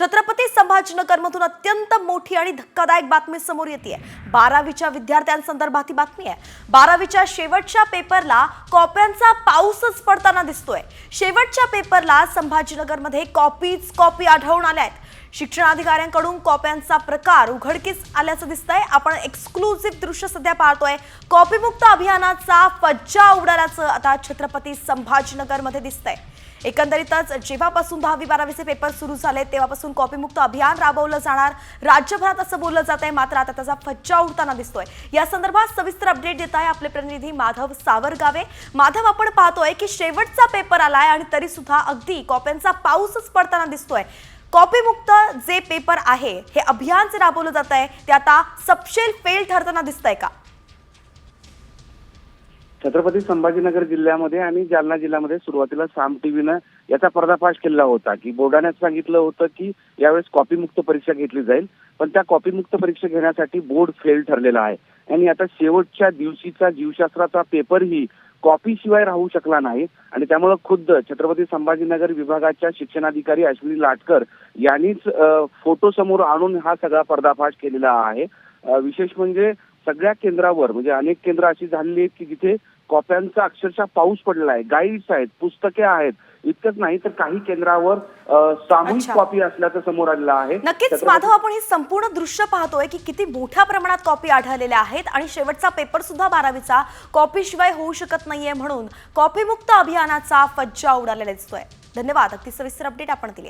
छत्रपती संभाजीनगरमधून अत्यंत मोठी आणि धक्कादायक बातमी समोर येते बारावीच्या विद्यार्थ्यांसंदर्भात ही बातमी आहे. बारावीच्या शेवटच्या पेपरला कॉप्यांचा पाऊसच पडताना दिसतोय. शेवटच्या पेपरला संभाजीनगरमध्ये कॉपीज कॉपी आढळून आल्या आहेत. शिक्षणाधिकाऱ्यांकडून कॉप्यांचा प्रकार उघडकीस आल्याचं दिसतंय. आपण एक्सक्लुझिव्ह दृश्य सध्या पाहतोय. कॉपीमुक्त अभियानाचा फज्जा उडाल्याचं आता छत्रपती संभाजीनगरमध्ये दिसतंय. एकंदरीतच जेव्हापासून दहावी बारावीचे पेपर सुरू झाले तेव्हापासून कॉपीमुक्त अभियान राबवलं जाणार. राज्यभरात असं बोललं जात आहे मात्र आता त्याचा फज्जा उडताना दिसतोय. या संदर्भात सविस्तर अपडेट देत आहे आपले प्रतिनिधी माधव सावरगावे. माधव आपण पाहतोय की शेवटचा पेपर आलाय आणि तरी सुद्धा अगदी कॉप्यांचा पाऊसच पडताना दिसतोय. कॉपीमुक्त जे पेपर आहे हे अभियान जे राबवलं जात आहे ते आता सपशेल फेल ठरताना दिसतंय का? छत्रपती संभाजीनगर जिल्ह्यामध्ये आणि जालना जिल्ह्यामध्ये सुरुवातीला साम टीव्हीनं याचा पर्दाफाश केला होता की बोर्डाने सांगितलं होतं की यावेळेस कॉपीमुक्त परीक्षा घेतली जाईल पण त्या कॉपीमुक्त परीक्षा घेण्यासाठी बोर्ड फेल ठरलेला आहे. आणि आता शेवटच्या दिवशीचा जीवशास्त्राचा पेपरही कॉपी शिवाय राहू शकला नाही आणि त्यामुळे खुद्द छत्रपती संभाजीनगर विभागाच्या शिक्षणाधिकारी अश्विनी लाटकर यांनीच फोटो समोर आणून हा सगळा पर्दाफाश केलेला आहे. विशेष म्हणजे सगळ्या केंद्रावर म्हणजे अनेक केंद्र अशी झालेली आहेत की जिथे कॉप्यांचा अक्षरशः पाऊस पडलेला आहे गाईड्स आहेत पुस्तके आहेत इतकंच नाही तर काही केंद्रावर सामूहिक. कॉपी असल्याचं समोर आलेलं आहे. नक्कीच माधव आपण हे संपूर्ण दृश्य पाहतोय की किती मोठ्या प्रमाणात कॉपी आढळलेल्या आहेत आणि शेवटचा पेपर सुद्धा बारावीचा कॉपी शिवाय होऊ शकत नाहीये म्हणून कॉपीमुक्त अभियानाचा फज्जा उडालेला दिसतोय. धन्यवाद अगदी सविस्तर अपडेट आपण दिली